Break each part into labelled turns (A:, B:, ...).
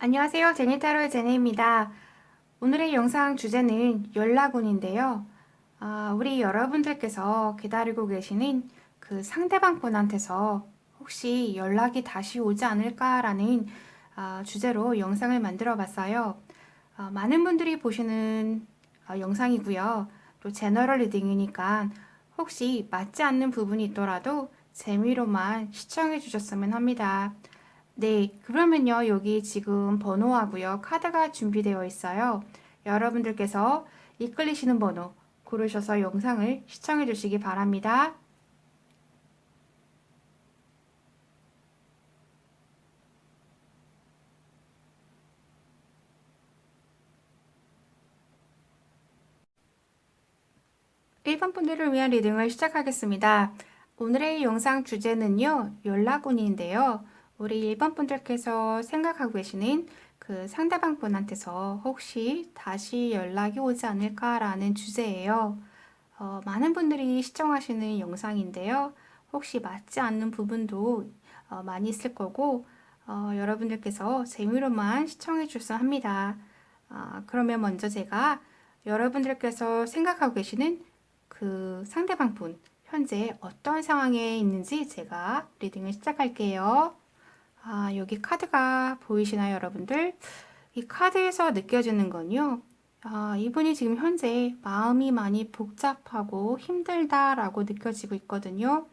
A: 안녕하세요. 제니타로의 제니입니다. 오늘의 영상 주제는 연락운인데요. 아, 우리 여러분들께서 기다리고 계시는 그 상대방 분한테서 혹시 연락이 다시 오지 않을까라는 아, 주제로 영상을 만들어 봤어요. 아, 많은 분들이 보시는 아, 영상이고요. 또 제너럴 리딩이니까 혹시 맞지 않는 부분이 있더라도 재미로만 시청해 주셨으면 합니다. 네, 그러면요, 여기 지금 번호하고요, 카드가 준비되어 있어요. 여러분들께서 이끌리시는 번호 고르셔서 영상을 시청해 주시기 바랍니다. 일반 분들을 위한 리딩을 시작하겠습니다. 오늘의 영상 주제는요, 연락운인데요. 우리 일반 분들께서 생각하고 계시는 그 상대방 분한테서 혹시 다시 연락이 오지 않을까라는 주제예요. 어, 많은 분들이 시청하시는 영상인데요. 혹시 맞지 않는 부분도 어, 많이 있을 거고, 어, 여러분들께서 재미로만 시청해 주셔야 합니다. 아, 그러면 먼저 제가 여러분들께서 생각하고 계시는 그 상대방 분, 현재 어떤 상황에 있는지 제가 리딩을 시작할게요. 아, 여기 카드가 보이시나요, 여러분들? 이 카드에서 느껴지는 건요. 아, 이분이 지금 현재 마음이 많이 복잡하고 힘들다라고 느껴지고 있거든요.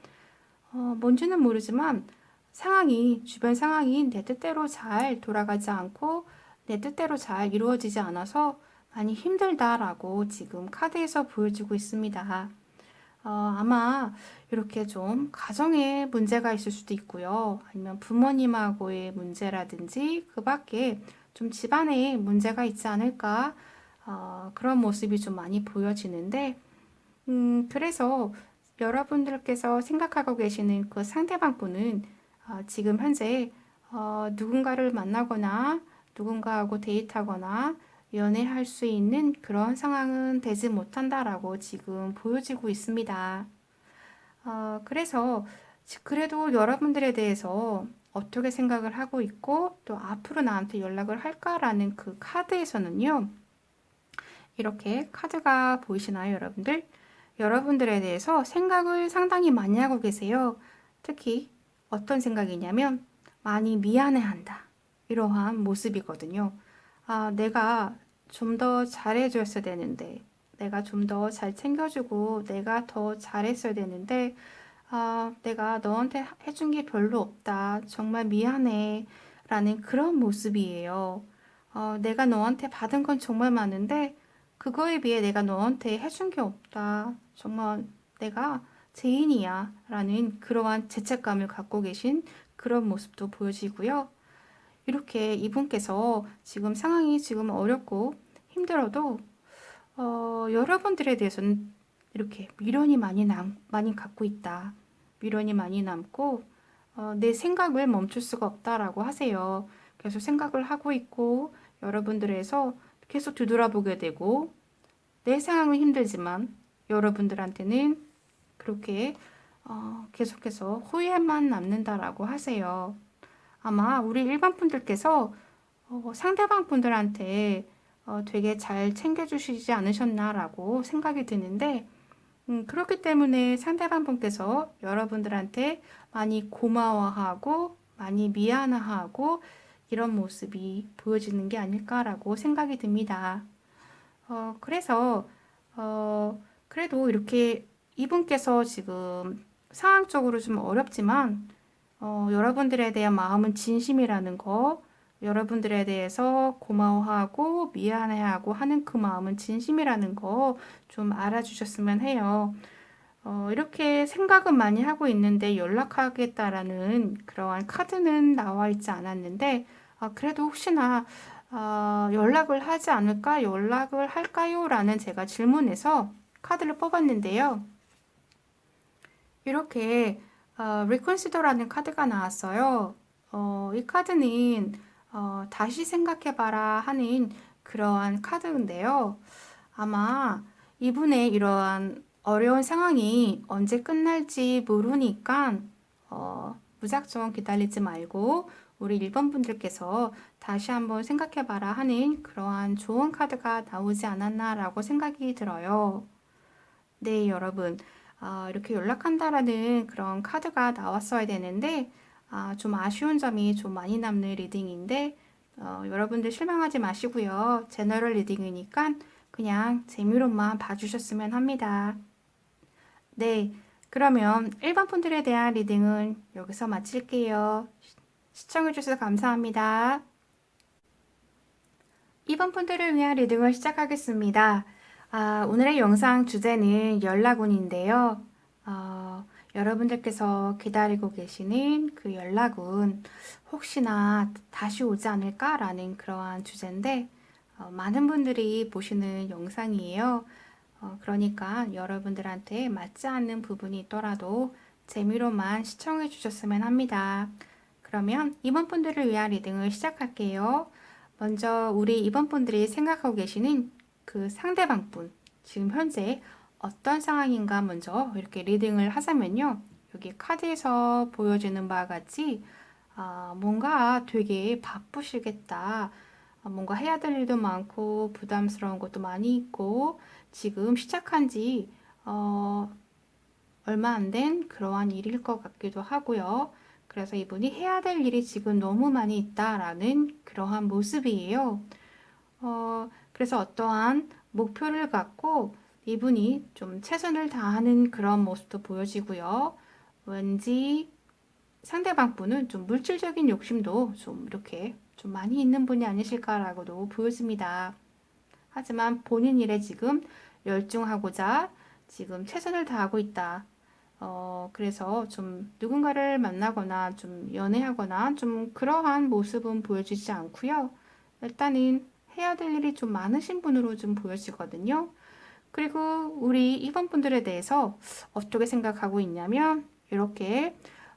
A: 어, 뭔지는 모르지만 상황이, 주변 상황이 내 뜻대로 잘 돌아가지 않고 내 뜻대로 잘 이루어지지 않아서 많이 힘들다라고 지금 카드에서 보여주고 있습니다. 어, 아마 이렇게 좀 가정에 문제가 있을 수도 있고요. 아니면 부모님하고의 문제라든지 그 밖에 좀 집안에 문제가 있지 않을까 어, 그런 모습이 좀 많이 보여지는데 음, 그래서 여러분들께서 생각하고 계시는 그 상대방 분은 어, 지금 현재 어, 누군가를 만나거나 누군가하고 데이트하거나 연애할 수 있는 그런 상황은 되지 못한다라고 지금 보여지고 있습니다. 어, 그래서 그래도 여러분들에 대해서 어떻게 생각을 하고 있고 또 앞으로 나한테 연락을 할까라는 그 카드에서는요. 이렇게 카드가 보이시나요, 여러분들? 여러분들에 대해서 생각을 상당히 많이 하고 계세요. 특히 어떤 생각이냐면 많이 미안해한다. 이러한 모습이거든요. 아, 내가 좀 더 잘해줬어야 되는데, 내가 좀 더 잘 챙겨주고, 내가 더 잘했어야 되는데, 아, 내가 너한테 해준 게 별로 없다. 정말 미안해. 라는 그런 모습이에요. 어, 내가 너한테 받은 건 정말 많은데, 그거에 비해 내가 너한테 해준 게 없다. 정말 내가 죄인이야. 라는 그러한 죄책감을 갖고 계신 그런 모습도 보여지고요. 이렇게 이분께서 지금 상황이 지금 어렵고 힘들어도 어, 여러분들에 대해서는 이렇게 미련이 많이 남, 많이 갖고 있다. 미련이 많이 남고 어, 내 생각을 멈출 수가 없다라고 하세요. 계속 생각을 하고 있고 여러분들에서 계속 뒤돌아보게 되고 내 상황은 힘들지만 여러분들한테는 그렇게 어, 계속해서 후회만 남는다라고 하세요. 아마 우리 일반 분들께서 어, 상대방 분들한테 어, 되게 잘 챙겨주시지 않으셨나라고 생각이 드는데, 음, 그렇기 때문에 상대방 분께서 여러분들한테 많이 고마워하고, 많이 미안하고, 이런 모습이 보여지는 게 아닐까라고 생각이 듭니다. 어, 그래서, 어, 그래도 이렇게 이분께서 지금 상황적으로 좀 어렵지만, 어, 여러분들에 대한 마음은 진심이라는 거, 여러분들에 대해서 고마워하고 미안해하고 하는 그 마음은 진심이라는 거 좀 알아주셨으면 해요. 어, 이렇게 생각은 많이 하고 있는데 연락하겠다라는 그러한 카드는 나와 있지 않았는데, 아, 그래도 혹시나 어, 연락을 하지 않을까, 연락을 할까요? 라는 제가 질문에서 카드를 뽑았는데요. 이렇게 어, Reconsider라는 카드가 나왔어요. 어, 이 카드는 어, 다시 생각해봐라 하는 그러한 카드인데요. 아마 이분의 이러한 어려운 상황이 언제 끝날지 모르니까 어, 무작정 기다리지 말고 우리 1번 분들께서 다시 한번 생각해봐라 하는 그러한 좋은 카드가 나오지 않았나라고 생각이 들어요. 네, 여러분. 아, 이렇게 연락한다라는 그런 카드가 나왔어야 되는데, 아, 좀 아쉬운 점이 좀 많이 남는 리딩인데, 어, 여러분들 실망하지 마시고요. 제너럴 리딩이니까 그냥 재미로만 봐주셨으면 합니다. 네, 그러면 1번 분들에 대한 리딩은 여기서 마칠게요. 시- 시청해주셔서 감사합니다. 2번 분들을 위한 리딩을 시작하겠습니다. 아, 오늘의 영상 주제는 연락운인데요. 어, 여러분들께서 기다리고 계시는 그 연락운 혹시나 다시 오지 않을까라는 그러한 주제인데 어, 많은 분들이 보시는 영상이에요. 어, 그러니까 여러분들한테 맞지 않는 부분이 있더라도 재미로만 시청해 주셨으면 합니다. 그러면 이번 분들을 위한 리딩을 시작할게요. 먼저 우리 이번 분들이 생각하고 계시는 그 상대방 분, 지금 현재 어떤 상황인가 먼저 이렇게 리딩을 하자면요. 여기 카드에서 보여지는 바와 같이 아, 뭔가 되게 바쁘시겠다. 아, 뭔가 해야 될 일도 많고 부담스러운 것도 많이 있고 지금 시작한 지 어, 얼마 안 된 그러한 일일 것 같기도 하고요. 그래서 이분이 해야 될 일이 지금 너무 많이 있다라는 그러한 모습이에요. 어, 그래서 어떠한 목표를 갖고 이분이 좀 최선을 다하는 그런 모습도 보여지고요. 왠지 상대방 분은 좀 물질적인 욕심도 좀 이렇게 좀 많이 있는 분이 아니실까라고도 보여집니다. 하지만 본인 일에 지금 열중하고자 지금 최선을 다하고 있다. 어, 그래서 좀 누군가를 만나거나 좀 연애하거나 좀 그러한 모습은 보여주지 않고요. 일단은 해야 될 일이 좀 많으신 분으로 좀 보여지거든요. 그리고 우리 이번 분들에 대해서 어떻게 생각하고 있냐면 이렇게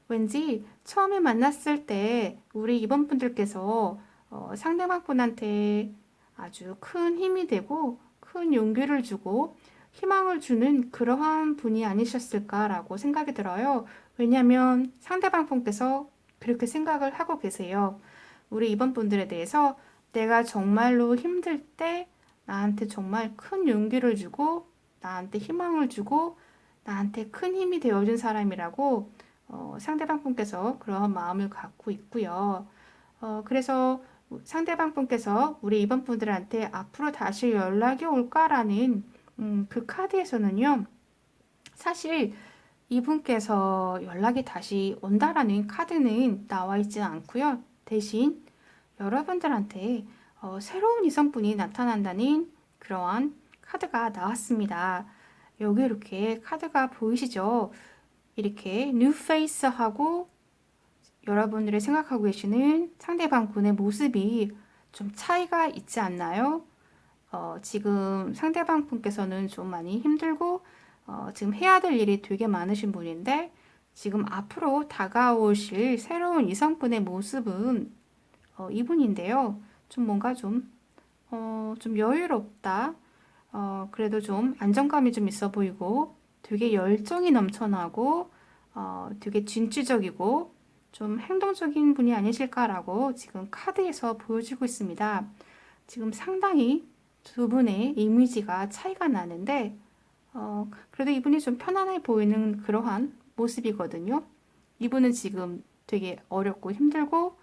A: 왠지 처음에 만났을 때 우리 이번 분들께서 어, 상대방 분한테 아주 큰 힘이 되고 큰 용기를 주고 희망을 주는 그러한 분이 아니셨을까라고 생각이 들어요. 왜냐하면 상대방 분께서 그렇게 생각을 하고 계세요. 우리 이번 분들에 대해서 내가 정말로 힘들 때 나한테 정말 큰 용기를 주고 나한테 희망을 주고 나한테 큰 힘이 되어준 사람이라고 어, 상대방 분께서 그런 마음을 갖고 있고요. 어, 그래서 상대방 분께서 우리 이번 분들한테 앞으로 다시 연락이 올까라는 음, 그 카드에서는요. 사실 이분께서 연락이 다시 온다라는 카드는 나와 있지 않고요. 대신 여러분들한테 어, 새로운 이성분이 나타난다는 그러한 카드가 나왔습니다. 여기 이렇게 카드가 보이시죠? 이렇게 new face하고 여러분들이 생각하고 계시는 상대방 분의 모습이 좀 차이가 있지 않나요? 어, 지금 상대방 분께서는 좀 많이 힘들고 어, 지금 해야 될 일이 되게 많으신 분인데 지금 앞으로 다가오실 새로운 이성분의 모습은 어, 이분인데요. 좀 뭔가 좀, 어, 좀 여유롭다. 어, 그래도 좀 안정감이 좀 있어 보이고 되게 열정이 넘쳐나고 어, 되게 진취적이고 좀 행동적인 분이 아니실까라고 지금 카드에서 보여지고 있습니다. 지금 상당히 두 분의 이미지가 차이가 나는데 어, 그래도 이분이 좀 편안해 보이는 그러한 모습이거든요. 이분은 지금 되게 어렵고 힘들고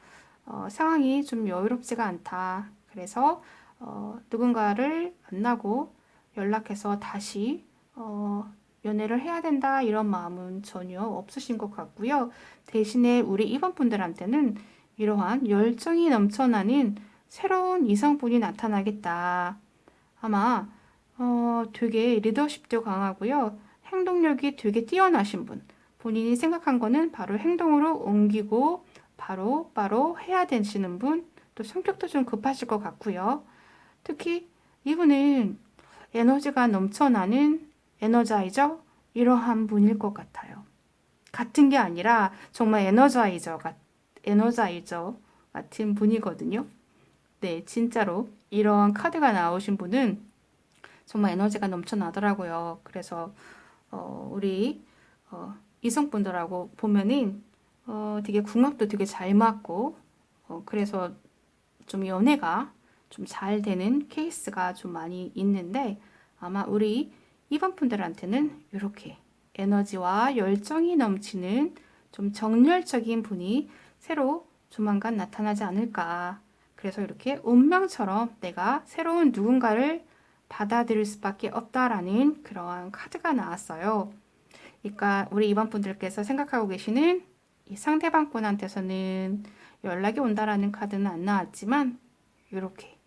A: 어, 상황이 좀 여유롭지가 않다. 그래서 어, 누군가를 만나고 연락해서 다시 어, 연애를 해야 된다 이런 마음은 전혀 없으신 것 같고요. 대신에 우리 이번 분들한테는 이러한 열정이 넘쳐나는 새로운 이성분이 나타나겠다. 아마 어, 되게 리더십도 강하고요. 행동력이 되게 뛰어나신 분. 본인이 생각한 거는 바로 행동으로 옮기고 바로 바로 해야 되시는 분. 또 성격도 좀 급하실 것 같고요. 특히 이분은 에너지가 넘쳐나는 에너자이저 이러한 분일 것 같아요. 같은 게 아니라 정말 에너자이저 같 에너자이저 같은 분이거든요. 네, 진짜로 이러한 카드가 나오신 분은 정말 에너지가 넘쳐나더라고요. 그래서 어, 우리 어, 이성분들하고 보면은 어, 되게 궁합도 되게 잘 맞고, 어, 그래서 좀 연애가 좀 잘 되는 케이스가 좀 많이 있는데, 아마 우리 2번 분들한테는 이렇게 에너지와 열정이 넘치는 좀 정열적인 분이 새로 조만간 나타나지 않을까. 그래서 이렇게 운명처럼 내가 새로운 누군가를 받아들일 수밖에 없다라는 그러한 카드가 나왔어요. 그러니까 우리 이번 분들께서 생각하고 계시는 이 상대방 분한테서는 연락이 온다라는 카드는 안 나왔지만 이렇게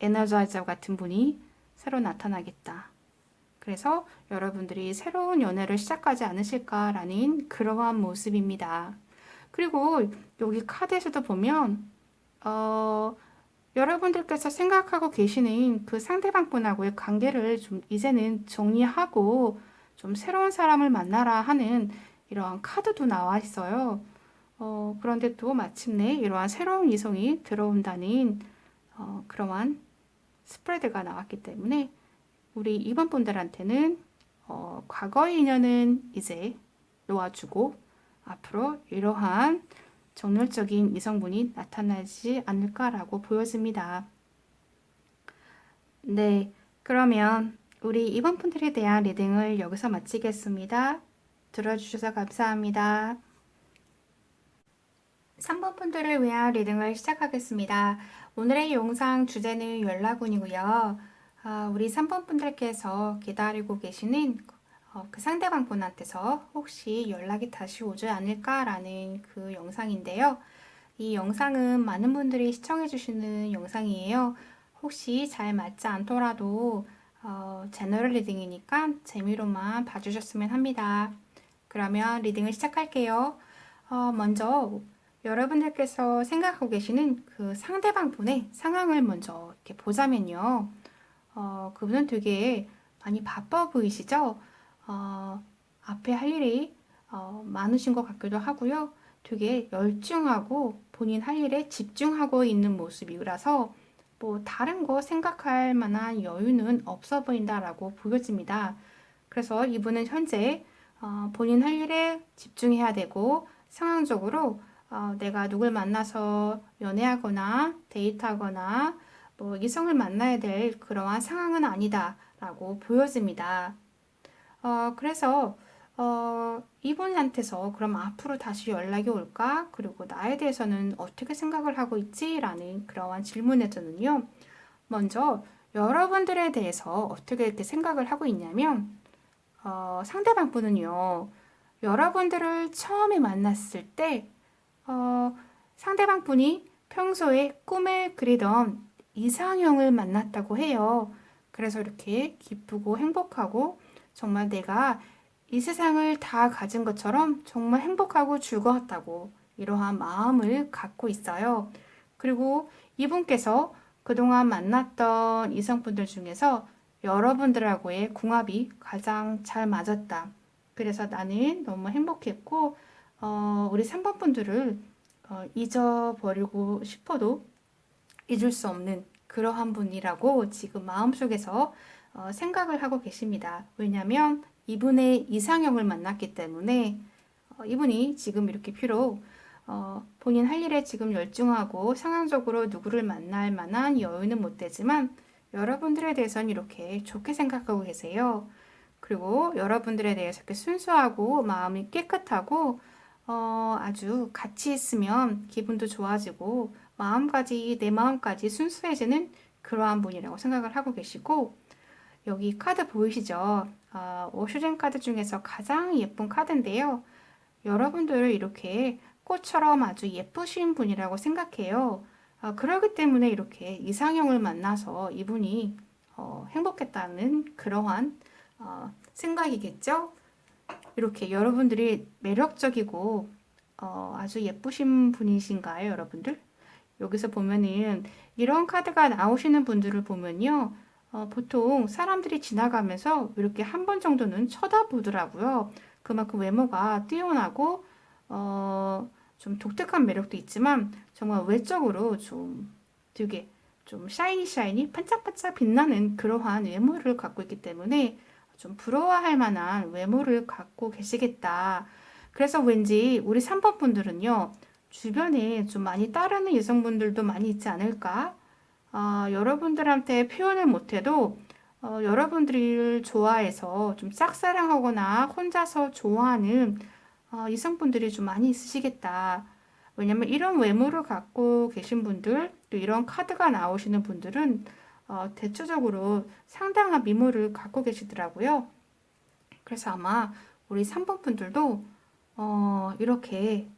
A: 에너자이저 같은 분이 새로 나타나겠다. 그래서 여러분들이 새로운 연애를 시작하지 않으실까라는 그러한 모습입니다. 그리고 여기 카드에서도 보면 어, 여러분들께서 생각하고 계시는 그 상대방 분하고의 관계를 좀 이제는 정리하고 좀 새로운 사람을 만나라 하는 이러한 카드도 나와 있어요. 어, 그런데 또 마침내 이러한 새로운 이성이 들어온다는 어, 그러한 스프레드가 나왔기 때문에 우리 이번 분들한테는 어, 과거의 인연은 이제 놓아주고 앞으로 이러한 정열적인 이성분이 나타나지 않을까라고 보여집니다. 네, 그러면 우리 이번 분들에 대한 리딩을 여기서 마치겠습니다. 들어주셔서 감사합니다. 3번 분들을 위한 리딩을 시작하겠습니다. 오늘의 영상 주제는 연락운이고요. 아, 우리 3번 분들께서 기다리고 계시는 어, 그 상대방 분한테서 혹시 연락이 다시 오지 않을까라는 그 영상인데요. 이 영상은 많은 분들이 시청해 주시는 영상이에요. 혹시 잘 맞지 않더라도 어, 제너럴 리딩이니까 재미로만 봐주셨으면 합니다. 그러면 리딩을 시작할게요. 어, 먼저 여러분들께서 생각하고 계시는 그 상대방 분의 상황을 먼저 이렇게 보자면요. 어, 그분은 되게 많이 바빠 보이시죠? 어, 앞에 할 일이 어, 많으신 것 같기도 하고요. 되게 열중하고 본인 할 일에 집중하고 있는 모습이라서 뭐 다른 거 생각할 만한 여유는 없어 보인다라고 보여집니다. 그래서 이분은 현재 어, 본인 할 일에 집중해야 되고 상황적으로 어, 내가 누굴 만나서 연애하거나 데이트하거나 뭐 이성을 만나야 될 그러한 상황은 아니다라고 보여집니다. 어, 그래서 어, 이분한테서 그럼 앞으로 다시 연락이 올까? 그리고 나에 대해서는 어떻게 생각을 하고 있지? 라는 그러한 질문에서는요. 먼저 여러분들에 대해서 어떻게 이렇게 생각을 하고 있냐면 어, 상대방 분은요. 여러분들을 처음에 만났을 때 어, 상대방 분이 평소에 꿈에 그리던 이상형을 만났다고 해요. 그래서 이렇게 기쁘고 행복하고 정말 내가 이 세상을 다 가진 것처럼 정말 행복하고 즐거웠다고 이러한 마음을 갖고 있어요. 그리고 이분께서 그동안 만났던 이성분들 중에서 여러분들하고의 궁합이 가장 잘 맞았다. 그래서 나는 너무 행복했고, 어, 우리 3번 분들을 어, 잊어버리고 싶어도 잊을 수 없는 그러한 분이라고 지금 마음속에서 어, 생각을 하고 계십니다. 왜냐하면 이분의 이상형을 만났기 때문에 어, 이분이 지금 이렇게 비록 어, 본인 할 일에 지금 열중하고 상황적으로 누구를 만날 만한 여유는 못 되지만 여러분들에 대해서는 이렇게 좋게 생각하고 계세요. 그리고 여러분들에 대해서 이렇게 순수하고 마음이 깨끗하고 어, 아주 같이 있으면 기분도 좋아지고 마음까지 내 마음까지 순수해지는 그러한 분이라고 생각을 하고 계시고 여기 카드 보이시죠? 어, 오슈젠 카드 중에서 가장 예쁜 카드인데요. 여러분들 이렇게 꽃처럼 아주 예쁘신 분이라고 생각해요. 어, 그러기 때문에 이렇게 이상형을 만나서 이분이 어, 행복했다는 그러한 어, 생각이겠죠? 이렇게 여러분들이 매력적이고 어, 아주 예쁘신 분이신가요, 여러분들? 여기서 보면은 이런 카드가 나오시는 분들을 보면요. 어, 보통 사람들이 지나가면서 이렇게 한 번 정도는 쳐다보더라고요. 그만큼 외모가 뛰어나고 어, 좀 독특한 매력도 있지만 정말 외적으로 좀 되게 좀 샤이니 샤이니 반짝반짝 빛나는 그러한 외모를 갖고 있기 때문에 좀 부러워할 만한 외모를 갖고 계시겠다. 그래서 왠지 우리 3번 분들은요, 주변에 좀 많이 따르는 여성분들도 많이 있지 않을까? 아, 여러분들한테 표현을 못해도 어, 여러분들을 좋아해서 좀 짝사랑하거나 혼자서 좋아하는 어, 이성분들이 좀 많이 있으시겠다. 왜냐면 이런 외모를 갖고 계신 분들, 또 이런 카드가 나오시는 분들은 어, 대체적으로 상당한 미모를 갖고 계시더라고요. 그래서 아마 우리 3번 분들도 어, 이렇게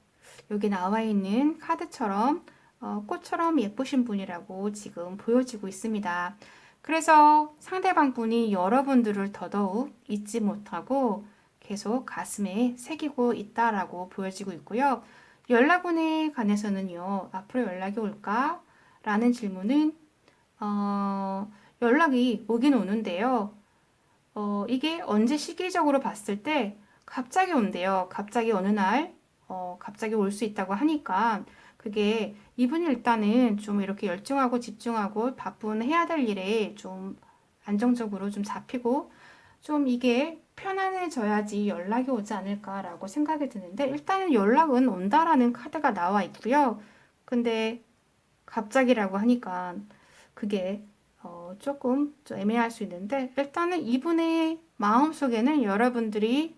A: 여기 나와 있는 카드처럼 어, 꽃처럼 예쁘신 분이라고 지금 보여지고 있습니다. 그래서 상대방 분이 여러분들을 더더욱 잊지 못하고 계속 가슴에 새기고 있다라고 보여지고 있고요. 연락운에 관해서는요, 앞으로 연락이 올까? 라는 질문은, 어, 연락이 오긴 오는데요. 어, 이게 언제 시기적으로 봤을 때 갑자기 온대요. 갑자기 어느 날, 어, 갑자기 올 수 있다고 하니까 그게 이분이 일단은 좀 이렇게 열중하고 집중하고 바쁜 해야 될 일에 좀 안정적으로 좀 잡히고 좀 이게 편안해져야지 연락이 오지 않을까라고 생각이 드는데 일단은 연락은 온다라는 카드가 나와 있고요. 근데 갑자기라고 하니까 그게 어 조금 좀 애매할 수 있는데 일단은 이분의 마음속에는 여러분들이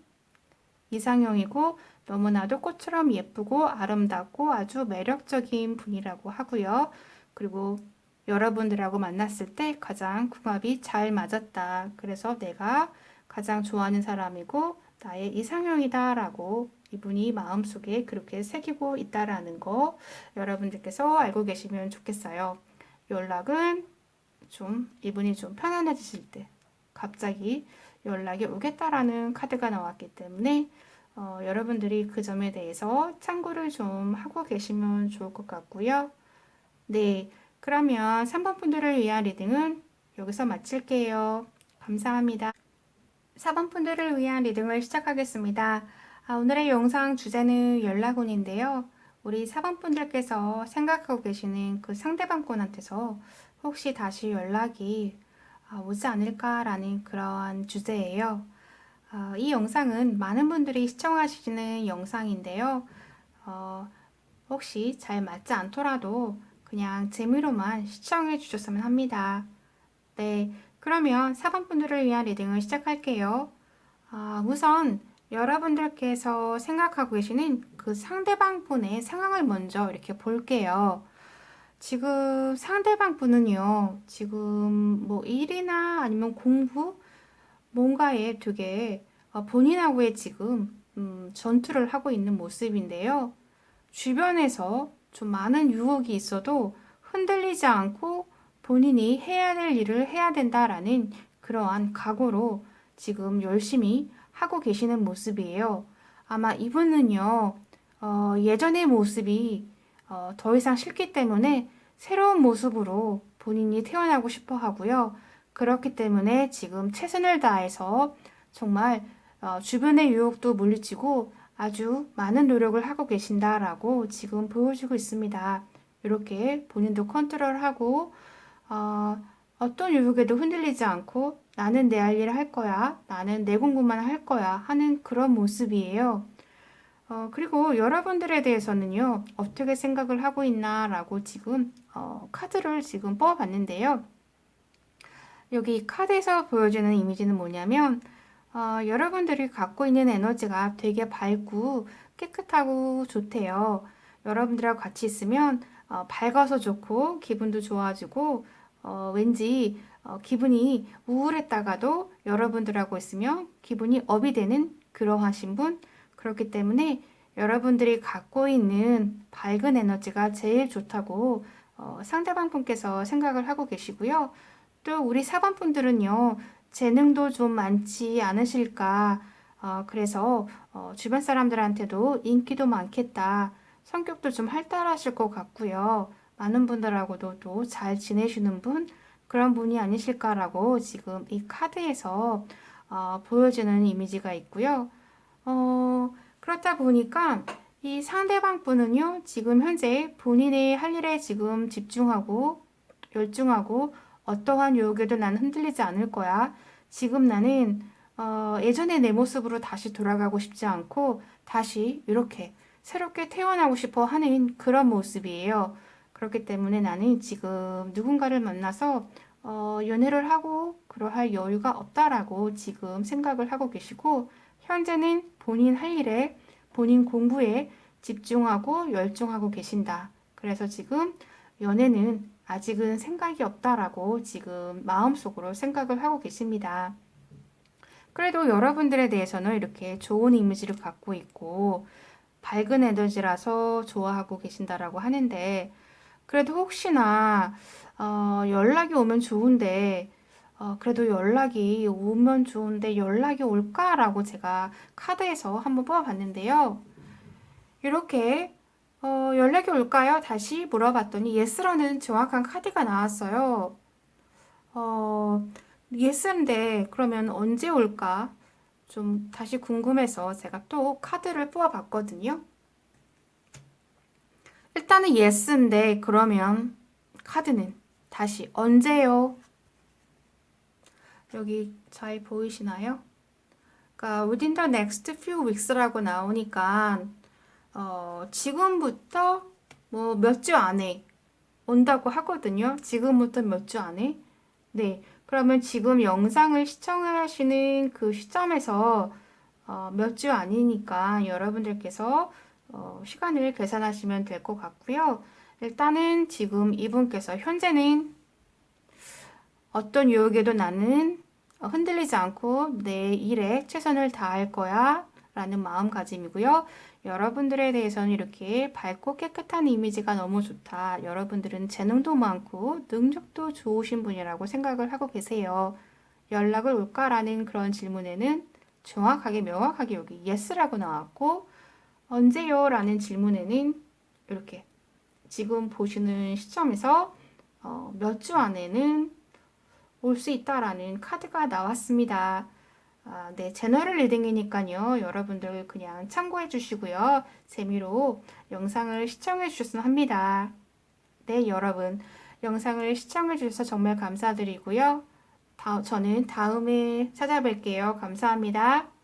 A: 이상형이고 너무나도 꽃처럼 예쁘고 아름답고 아주 매력적인 분이라고 하고요. 그리고 여러분들하고 만났을 때 가장 궁합이 잘 맞았다. 그래서 내가 가장 좋아하는 사람이고 나의 이상형이다 라고 이분이 마음속에 그렇게 새기고 있다라는 거 여러분들께서 알고 계시면 좋겠어요. 연락은 좀 이분이 좀 편안해지실 때 갑자기 연락이 오겠다라는 카드가 나왔기 때문에 어, 여러분들이 그 점에 대해서 참고를 좀 하고 계시면 좋을 것 같고요. 네, 그러면 3번 분들을 위한 리딩은 여기서 마칠게요. 감사합니다. 4번 분들을 위한 리딩을 시작하겠습니다. 아, 오늘의 영상 주제는 연락운인데요. 우리 4번 분들께서 생각하고 계시는 그 상대방 분한테서 혹시 다시 연락이 아, 오지 않을까라는 그러한 주제예요. 어, 이 영상은 많은 분들이 시청하시는 영상인데요. 어, 혹시 잘 맞지 않더라도 그냥 재미로만 시청해 주셨으면 합니다. 네, 그러면 4번 분들을 위한 리딩을 시작할게요. 아, 우선 여러분들께서 생각하고 계시는 그 상대방 분의 상황을 먼저 이렇게 볼게요. 지금 상대방 분은요, 지금 뭐 일이나 아니면 공부, 뭔가에 되게 어, 본인하고의 지금 음, 전투를 하고 있는 모습인데요. 주변에서 좀 많은 유혹이 있어도 흔들리지 않고 본인이 해야 될 일을 해야 된다라는 그러한 각오로 지금 열심히 하고 계시는 모습이에요. 아마 이분은요, 어, 예전의 모습이 어, 더 이상 싫기 때문에 새로운 모습으로 본인이 태어나고 싶어 하고요. 그렇기 때문에 지금 최선을 다해서 정말 어, 주변의 유혹도 물리치고 아주 많은 노력을 하고 계신다라고 지금 보여주고 있습니다. 이렇게 본인도 컨트롤하고 어, 어떤 유혹에도 흔들리지 않고 나는 내 할 일을 할 거야, 나는 내 공부만 할 거야 하는 그런 모습이에요. 어, 그리고 여러분들에 대해서는요, 어떻게 생각을 하고 있나라고 지금 어, 카드를 지금 뽑아봤는데요. 여기 카드에서 보여주는 이미지는 뭐냐면 어, 여러분들이 갖고 있는 에너지가 되게 밝고 깨끗하고 좋대요. 여러분들하고 같이 있으면 어, 밝아서 좋고 기분도 좋아지고 어, 왠지 어, 기분이 우울했다가도 여러분들하고 있으면 기분이 업이 되는 그러하신 분 그렇기 때문에 여러분들이 갖고 있는 밝은 에너지가 제일 좋다고 어, 상대방 분께서 생각을 하고 계시고요. 또 우리 사반 분들은요, 재능도 좀 많지 않으실까. 어, 그래서 어, 주변 사람들한테도 인기도 많겠다. 성격도 좀 활달하실 것 같고요. 많은 분들하고도 또 잘 지내시는 분, 그런 분이 아니실까라고 지금 이 카드에서 어, 보여지는 이미지가 있고요. 어, 그렇다 보니까 이 상대방 분은요, 지금 현재 본인의 할 일에 지금 집중하고 열중하고 어떠한 유혹에도 나는 흔들리지 않을 거야. 지금 나는 어, 예전의 내 모습으로 다시 돌아가고 싶지 않고 다시 이렇게 새롭게 태어나고 싶어 하는 그런 모습이에요. 그렇기 때문에 나는 지금 누군가를 만나서 어, 연애를 하고 그러할 여유가 없다라고 지금 생각을 하고 계시고 현재는 본인 할 일에 본인 공부에 집중하고 열중하고 계신다. 그래서 지금 연애는 아직은 생각이 없다라고 지금 마음속으로 생각을 하고 계십니다. 그래도 여러분들에 대해서는 이렇게 좋은 이미지를 갖고 있고 밝은 에너지라서 좋아하고 계신다라고 하는데 그래도 혹시나 어, 연락이 오면 좋은데 어, 그래도 연락이 오면 좋은데 연락이 올까라고 제가 카드에서 한번 뽑아봤는데요. 이렇게 어, 연락이 올까요? 다시 물어봤더니 예스라는 정확한 카드가 나왔어요. 어, 예스인데 그러면 언제 올까? 좀 다시 궁금해서 제가 또 카드를 뽑아봤거든요. 일단은 예스인데 그러면 카드는 다시 언제요? 여기 잘 보이시나요? 그러니까 within the next few weeks라고 나오니까 어, 지금부터 뭐 몇 주 안에 온다고 하거든요. 지금부터 몇 주 안에. 네. 그러면 지금 영상을 시청하시는 그 시점에서 어, 몇 주 아니니까 여러분들께서 어, 시간을 계산하시면 될 것 같고요. 일단은 지금 이분께서 현재는 어떤 유혹에도 나는 어, 흔들리지 않고 내 일에 최선을 다할 거야 라는 마음가짐이고요. 여러분들에 대해서는 이렇게 밝고 깨끗한 이미지가 너무 좋다. 여러분들은 재능도 많고 능력도 좋으신 분이라고 생각을 하고 계세요. 연락을 올까라는 그런 질문에는 정확하게 명확하게 여기 yes라고 나왔고 언제요? 라는 질문에는 이렇게 지금 보시는 시점에서 어, 몇 주 안에는 올 수 있다라는 카드가 나왔습니다. 아, 네, 제너럴 리딩이니까요. 여러분들 그냥 참고해 주시고요. 재미로 영상을 시청해 주셨으면 합니다. 네, 여러분. 영상을 시청해 주셔서 정말 감사드리고요. 다, 저는 다음에 찾아뵐게요. 감사합니다.